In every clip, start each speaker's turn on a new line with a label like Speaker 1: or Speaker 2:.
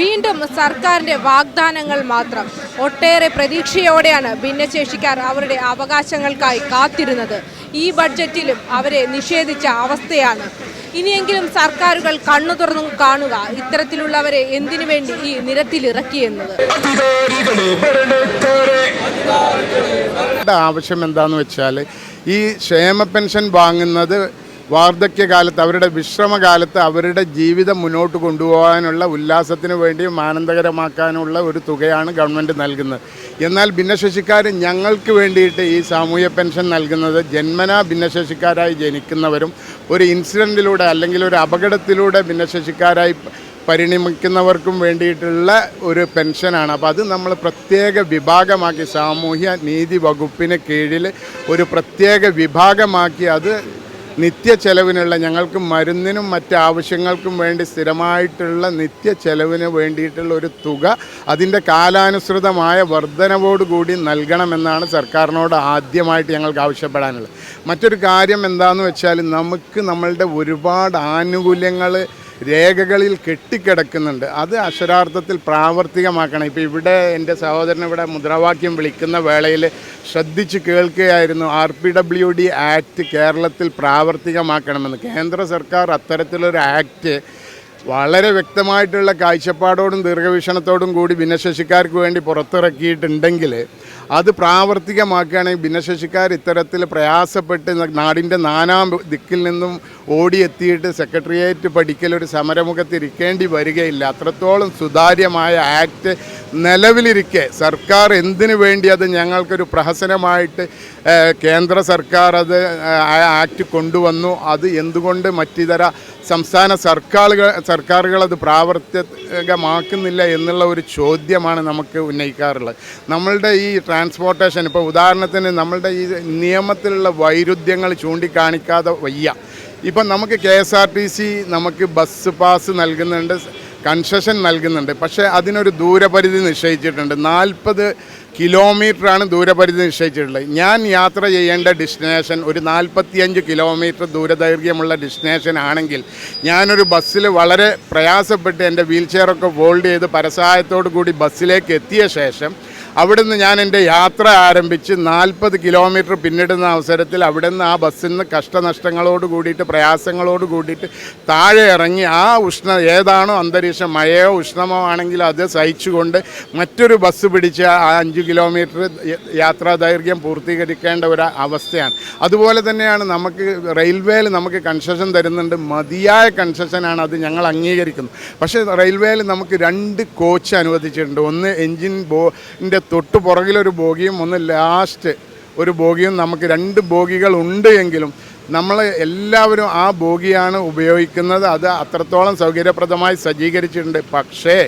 Speaker 1: വീണ്ടും സർക്കാരിന്റെ വാഗ്ദാനങ്ങൾ മാത്രം. ഒട്ടേറെ പ്രതീക്ഷയോടെയാണ് ഭിന്നശേഷിക്കാർ അവരുടെ അവകാശങ്ങൾക്കായി കാത്തിരുന്നത്. ഈ ബഡ്ജറ്റിലും അവരെ നിഷേധിച്ച അവസ്ഥയാണ്. ഇനിയെങ്കിലും സർക്കാരുകൾ കണ്ണു തുറന്നു കാണുക ഇത്തരത്തിലുള്ളവരെ എന്തിനു വേണ്ടി ഈ നിരത്തിലിറക്കിയെന്നത്
Speaker 2: ആവശ്യം എന്താന്ന് വെച്ചാൽ ഈ ക്ഷേമ പെൻഷൻ വാങ്ങുന്നത് വാർദ്ധക്യകാലത്ത് അവരുടെ വിശ്രമകാലത്ത് അവരുടെ ജീവിതം മുന്നോട്ട് കൊണ്ടുപോകാനുള്ള ഉല്ലാസത്തിന് വേണ്ടിയും ആനന്ദകരമാക്കാനുള്ള ഒരു തുകയാണ് ഗവൺമെന്റ് നൽകുന്നത്. എന്നാൽ ഭിന്നശേഷിക്കാർ ഞങ്ങൾക്ക് വേണ്ടിയിട്ട് ഈ സാമൂഹ്യ പെൻഷൻ നൽകുന്നത് ജന്മനാ ഭിന്നശേഷിക്കാരായി ജനിക്കുന്നവരും ഒരു ഇൻസിഡന്റിലൂടെ അല്ലെങ്കിൽ ഒരു അപകടത്തിലൂടെ ഭിന്നശേഷിക്കാരായി പരിണമിക്കുന്നവർക്കും വേണ്ടിയിട്ടുള്ള ഒരു പെൻഷനാണ്. അപ്പോൾ അത് നമ്മൾ പ്രത്യേക വിഭാഗമാക്കി സാമൂഹ്യ നീതി വകുപ്പിന് കീഴിൽ ഒരു പ്രത്യേക വിഭാഗമാക്കി അത് നിത്യ ചെലവിനുള്ള ഞങ്ങൾക്ക് മരുന്നിനും മറ്റ് ആവശ്യങ്ങൾക്കും വേണ്ടി സ്ഥിരമായിട്ടുള്ള നിത്യ ചെലവിന് വേണ്ടിയിട്ടുള്ള ഒരു തുക അതിന്റെ കാലാനുസൃതമായ വർധനവോടുകൂടി നൽകണമെന്നാണ് സർക്കാരിനോട് ആദ്യമായിട്ട് ഞങ്ങൾക്ക് ആവശ്യപ്പെടാനുള്ളത്. മറ്റൊരു കാര്യം എന്താണെന്ന് വെച്ചാൽ നമുക്ക് നമ്മളുടെ ഒരുപാട് ആനുകൂല്യങ്ങൾ രേഖകളിൽ കെട്ടിക്കിടക്കുന്നുണ്ട്. അത് അക്ഷരാർത്ഥത്തിൽ പ്രാവർത്തികമാക്കണം. ഇപ്പോൾ ഇവിടെ എന്റെ സഹോദരൻ ഇവിടെ മുദ്രാവാക്യം വിളിക്കുന്ന വേളയിൽ ശ്രദ്ധിച്ച് കേൾക്കുകയായിരുന്നു. R P W D act കേരളത്തിൽ പ്രാവർത്തികമാക്കണമെന്ന്. കേന്ദ്ര സർക്കാർ അത്തരത്തിലൊരു ആക്ട് വളരെ വ്യക്തമായിട്ടുള്ള കാഴ്ചപ്പാടോടും ദീർഘവീക്ഷണത്തോടും കൂടി ഭിന്നശേഷിക്കാർക്ക് വേണ്ടി പുറത്തിറക്കിയിട്ടുണ്ടെങ്കിൽ അത് പ്രാവർത്തികമാക്കുകയാണെങ്കിൽ ഭിന്നശേഷിക്കാർ ഇത്തരത്തിൽ പ്രയാസപ്പെട്ട് നാടിന്റെ നാനാം ദിക്കിൽ നിന്നും ഓടിയെത്തിയിട്ട് സെക്രട്ടേറിയറ്റ് പഠിക്കൽ ഒരു സമരമുഖത്തിരിക്കേണ്ടി വരികയില്ല. അത്രത്തോളം സുതാര്യമായ ആക്ട് നിലവിലിരിക്കെ. സർക്കാർ എന്തിനു വേണ്ടി അത് ഞങ്ങൾക്കൊരു പ്രഹസനമായിട്ട് കേന്ദ്ര സർക്കാർ അത് ആക്ട് കൊണ്ടുവന്നു? അത് എന്തുകൊണ്ട് മറ്റിതര സംസ്ഥാന സർക്കാരുകൾ സർക്കാരുകൾ അത് പ്രാവർത്തികമാക്കുന്നില്ല എന്നുള്ള ഒരു ചോദ്യമാണ് നമുക്ക് ഉന്നയിക്കാറുള്ളത്. നമ്മളുടെ ഈ ട്രാൻസ്പോർട്ടേഷൻ ഇപ്പോൾ ഉദാഹരണത്തിന് നമ്മളുടെ ഈ നിയമത്തിലുള്ള വൈരുദ്ധ്യങ്ങൾ ചൂണ്ടിക്കാണിക്കാതെ വയ്യ. ഇപ്പം നമുക്ക് K S R T C നമുക്ക് ബസ് പാസ് നൽകുന്നുണ്ട്. കൺസെഷൻ നൽകുന്നുണ്ട്. പക്ഷേ അതിനൊരു ദൂരപരിധി നിശ്ചയിച്ചിട്ടുണ്ട്. നാൽപ്പത് കിലോമീറ്ററാണ് ദൂരപരിധി നിശ്ചയിച്ചിട്ടുള്ളത്. ഞാൻ യാത്ര ചെയ്യേണ്ട ഡെസ്റ്റിനേഷൻ ഒരു നാൽപ്പത്തിയഞ്ച് കിലോമീറ്റർ ദൂരദൈർഘ്യമുള്ള ഡെസ്റ്റിനേഷൻ ആണെങ്കിൽ ഞാനൊരു ബസ്സിൽ വളരെ പ്രയാസപ്പെട്ട് എന്റെ വീൽ ചെയറൊക്കെ ഫോൾഡ് ചെയ്ത് പരസഹായത്തോടു കൂടി ബസ്സിലേക്ക് എത്തിയ ശേഷം അവിടുന്ന് ഞാൻ എന്റെ യാത്ര ആരംഭിച്ച് നാൽപ്പത് കിലോമീറ്റർ പിന്നിടുന്ന അവസരത്തിൽ അവിടുന്ന് ആ ബസ്സിൽ നിന്ന് കഷ്ടനഷ്ടങ്ങളോട് കൂടിയിട്ട് പ്രയാസങ്ങളോട് കൂടിയിട്ട് താഴെ ഇറങ്ങി ആ ഉഷ്ണ ഏതാണോ അന്തരീക്ഷം മഴയോ ഉഷ്ണമോ ആണെങ്കിലും അത് സഹിച്ചുകൊണ്ട് മറ്റൊരു ബസ് പിടിച്ച് ആ അഞ്ച് കിലോമീറ്റർ യാത്രാ ദൈർഘ്യം പൂർത്തീകരിക്കേണ്ട ഒരു അവസ്ഥയാണ്. അതുപോലെ തന്നെയാണ് നമുക്ക് റെയിൽവേയിൽ നമുക്ക് കൺസെഷൻ തരുന്നുണ്ട്. മതിയായ കൺസെഷനാണ് അത് ഞങ്ങൾ അംഗീകരിക്കുന്നത് പക്ഷേ റെയിൽവേയിൽ നമുക്ക് രണ്ട് കോച്ച് അനുവദിച്ചിട്ടുണ്ട്. ഒന്ന് എൻജിൻ ബോന്റെ തൊട്ട് പുറകിലൊരു ബോഗിയും ഒന്ന് ലാസ്റ്റ് ഒരു ബോഗിയും നമുക്ക് രണ്ട് ബോഗികൾ ഉണ്ട് എങ്കിലും നമ്മൾ എല്ലാവരും ആ ബോഗിയാണ് ഉപയോഗിക്കുന്നത്. അത് അത്രത്തോളം സൗകര്യപ്രദമായി സജ്ജീകരിച്ചിട്ടുണ്ട്. പക്ഷേ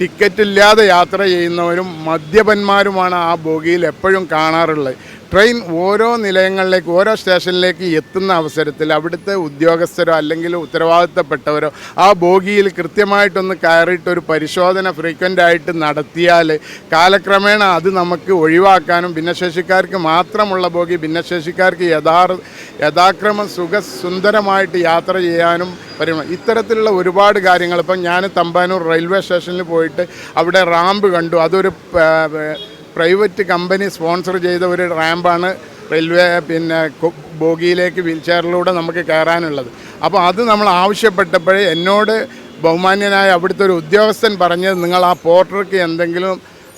Speaker 2: ടിക്കറ്റ് ഇല്ലാതെ യാത്ര ചെയ്യുന്നവരും മദ്യപന്മാരുമാണ് ആ ബോഗിയിൽ എപ്പോഴും കാണാറുള്ളത്. ട്രെയിൻ ഓരോ നിലയങ്ങളിലേക്ക് ഓരോ സ്റ്റേഷനിലേക്ക് എത്തുന്ന അവസരത്തിൽ അവിടുത്തെ ഉദ്യോഗസ്ഥരോ അല്ലെങ്കിൽ ഉത്തരവാദിത്തപ്പെട്ടവരോ ആ ബോഗിയിൽ കൃത്യമായിട്ടൊന്ന് കയറിയിട്ട് ഒരു പരിശോധന ഫ്രീക്വന്റ് ആയിട്ട് നടത്തിയാൽ കാലക്രമേണ അത് നമുക്ക് ഒഴിവാക്കാനും ഭിന്നശേഷിക്കാർക്ക് മാത്രമുള്ള ബോഗി ഭിന്നശേഷിക്കാർക്ക് യഥാർ യഥാക്രമം സുഖസുന്ദരമായിട്ട് യാത്ര ചെയ്യാനും ഇത്തരത്തിലുള്ള ഒരുപാട് കാര്യങ്ങൾ ഇപ്പം ഞാൻ തമ്പാനൂർ റെയിൽവേ സ്റ്റേഷനിൽ പോയിട്ട് അവിടെ റാമ്പ് കണ്ടു. അതൊരു പ്രൈവറ്റ് കമ്പനി സ്പോൺസർ ചെയ്ത ഒരു റാമ്പാണ് റെയിൽവേ പിന്നെ ബോഗിയിലേക്ക് വീൽ ചെയറിലൂടെ നമുക്ക് കയറാനുള്ളത്. അപ്പോൾ അത് നമ്മൾ ആവശ്യപ്പെട്ടപ്പോഴേ എന്നോട് ബഹുമാന്യനായ അവിടുത്തെ ഒരു ഉദ്യോഗസ്ഥൻ പറഞ്ഞത് നിങ്ങൾ ആ പോർട്ടർക്ക് എന്തെങ്കിലും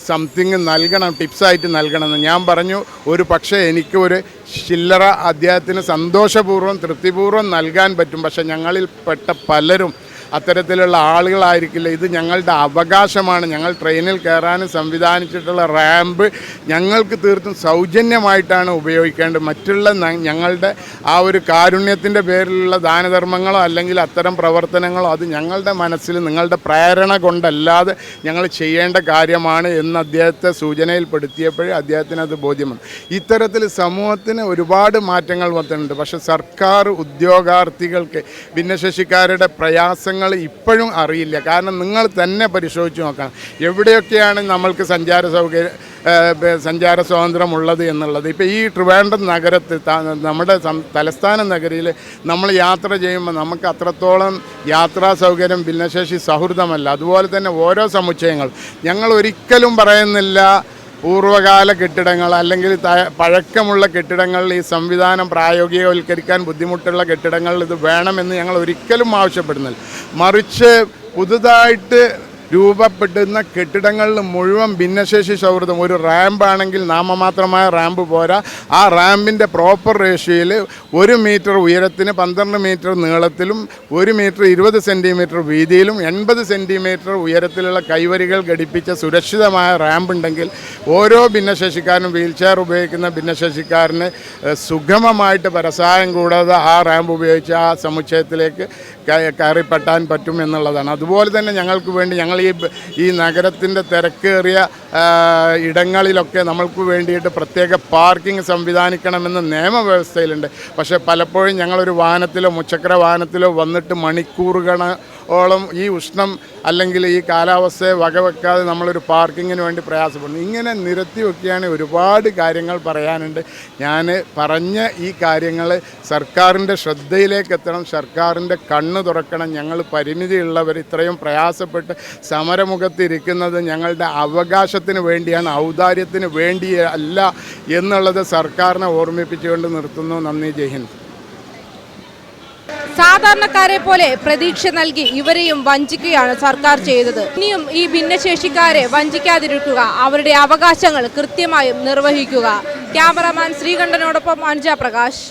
Speaker 2: സംതിങ് നൽകണം ടിപ്സായിട്ട് നൽകണമെന്ന്. ഞാൻ പറഞ്ഞു ഒരു പക്ഷേ എനിക്ക് ഒരു ചില്ലറ അദ്ദേഹത്തിന് സന്തോഷപൂർവം തൃപ്തിപൂർവം നൽകാൻ പറ്റും. പക്ഷേ ഞങ്ങളിൽപ്പെട്ട പലരും അത്തരത്തിലുള്ള ആളുകളായിരിക്കില്ല. ഇത് ഞങ്ങളുടെ അവകാശമാണ്. ഞങ്ങൾ ട്രെയിനിൽ കയറാനും സംവിധാനിച്ചിട്ടുള്ള റാമ്പ് ഞങ്ങൾക്ക് തീർത്തും സൗജന്യമായിട്ടാണ് ഉപയോഗിക്കേണ്ടത്. മറ്റുള്ള ഞങ്ങളുടെ ആ ഒരു കാരുണ്യത്തിന്റെ പേരിലുള്ള ദാനധർമ്മങ്ങളോ അല്ലെങ്കിൽ അത്തരം പ്രവർത്തനങ്ങളോ അത് ഞങ്ങളുടെ മനസ്സിൽ നിങ്ങളുടെ പ്രേരണ കൊണ്ടല്ലാതെ ഞങ്ങൾ ചെയ്യേണ്ട കാര്യമാണ് എന്ന് അദ്ദേഹത്തെ സൂചനയിൽപ്പെടുത്തിയപ്പോഴേ അദ്ദേഹത്തിന് അത് ബോധ്യമാണ്. ഇത്തരത്തിൽ സമൂഹത്തിന് ഒരുപാട് മാറ്റങ്ങൾ വന്നിട്ടുണ്ട്. പക്ഷേ സർക്കാർ ഉദ്യോഗാർത്ഥികൾക്ക് ഭിന്നശേഷിക്കാരുടെ പ്രയാസങ്ങൾ കാര്യങ്ങൾ ഇപ്പോഴും അറിയില്ല. കാരണം നിങ്ങൾ തന്നെ പരിശോധിച്ച് നോക്കണം. എവിടെയൊക്കെയാണ് നമ്മൾക്ക് സഞ്ചാര സൗകര്യം സഞ്ചാര സ്വാതന്ത്ര്യം ഉള്ളത് എന്നുള്ളത്. ഇപ്പോൾ ഈ ട്രിവാൻഡ്രം നഗരത്തിൽ നമ്മുടെ തലസ്ഥാന നഗരിയിൽ നമ്മൾ യാത്ര ചെയ്യുമ്പോൾ നമുക്ക് അത്രത്തോളം യാത്രാ സൗകര്യം ഭിന്നശേഷി സൗഹൃദമല്ല. അതുപോലെ തന്നെ ഓരോ സമുച്ചയങ്ങൾ. ഞങ്ങൾ ഒരിക്കലും പറയുന്നില്ല പൂർവകാല കെട്ടിടങ്ങൾ അല്ലെങ്കിൽ പഴക്കമുള്ള കെട്ടിടങ്ങളിൽ ഈ സംവിധാനം പ്രായോഗികവൽക്കരിക്കാൻ ബുദ്ധിമുട്ടുള്ള കെട്ടിടങ്ങളിൽ ഇത് വേണമെന്ന് ഞങ്ങൾ ഒരിക്കലും ആവശ്യപ്പെടുന്നില്ല. മറിച്ച് പുതുതായിട്ട് രൂപപ്പെടുന്ന കെട്ടിടങ്ങളിൽ മുഴുവൻ ഭിന്നശേഷി സൗഹൃദം. ഒരു റാമ്പ് ആണെങ്കിൽ നാമമാത്രമായ റാമ്പ് പോരാ. ആ റാമ്പിന്റെ പ്രോപ്പർ റേഷ്യോയിൽ ഒരു മീറ്റർ ഉയരത്തിന് പന്ത്രണ്ട് മീറ്റർ നീളത്തിലും ഒരു മീറ്റർ ഇരുപത് സെന്റിമീറ്റർ വീതിയിലും എൺപത് സെന്റിമീറ്റർ ഉയരത്തിലുള്ള കൈവരികൾ ഘടിപ്പിച്ച സുരക്ഷിതമായ റാമ്പ് ഉണ്ടെങ്കിൽ ഓരോ ഭിന്നശേഷിക്കാരനും വീൽ ചെയർ ഉപയോഗിക്കുന്ന ഭിന്നശേഷിക്കാരന് സുഗമമായിട്ട് പരസായം കൂടാതെ ആ റാമ്പ് ഉപയോഗിച്ച് ആ സമുച്ചയത്തിലേക്ക് കയറിപ്പെട്ടാൻ പറ്റും എന്നുള്ളതാണ്. അതുപോലെ തന്നെ ഞങ്ങൾക്ക് വേണ്ടി ഞങ്ങൾ ഈ ഈ നഗരത്തിന്റെ തിരക്കേറിയ ഇടങ്ങളിലൊക്കെ നമ്മൾക്ക് വേണ്ടിയിട്ട് പ്രത്യേക പാർക്കിംഗ് സംവിധാനിക്കണമെന്ന് നിയമവ്യവസ്ഥയിലുണ്ട്. പക്ഷേ പലപ്പോഴും ഞങ്ങളൊരു വാഹനത്തിലോ മുച്ചക്ര വാഹനത്തിലോ വന്നിട്ട് മണിക്കൂറുകളോളം ഈ ഉഷ്ണം അല്ലെങ്കിൽ ഈ കാലാവസ്ഥയെ വകവെക്കാതെ നമ്മളൊരു പാർക്കിങ്ങിന് വേണ്ടി പ്രയാസപ്പെടുന്നു. ഇങ്ങനെ നിരത്തി വെക്കുകയാണ് ഒരുപാട് കാര്യങ്ങൾ പറയാനുണ്ട്. ഞാൻ പറഞ്ഞ ഈ കാര്യങ്ങൾ സർക്കാരിന്റെ ശ്രദ്ധയിലേക്ക് എത്തണം സർക്കാരിന്റെ കണ്ണ് തുറക്കണം ഞങ്ങൾ പരിമിതിയുള്ളവർ ഇത്രയും പ്രയാസപ്പെട്ട് സമരമുഖത്തിരിക്കുന്നത് ഞങ്ങളുടെ അവകാശത്തിന് വേണ്ടിയാണ് ഔദാര്യത്തിന് വേണ്ടിയല്ല എന്നുള്ളത് സർക്കാരിനെ ഓർമ്മിപ്പിച്ചുകൊണ്ട് നിർത്തുന്നു. നന്ദി ജയ് ഹിന്ദ്.
Speaker 1: സാധാരണക്കാരെ പോലെ പ്രതീക്ഷ നൽകി ഇവരെയും വഞ്ചിക്കുകയാണ് സർക്കാർ ചെയ്തത്. ഇനിയും ഈ ഭിന്നശേഷിക്കാരെ വഞ്ചിക്കാതിരിക്കുക അവരുടെ അവകാശങ്ങൾ കൃത്യമായും നിർവഹിക്കുക. ക്യാമറാമാൻ ശ്രീകണ്ഠനോടൊപ്പം അഞ്ജ പ്രകാശ്.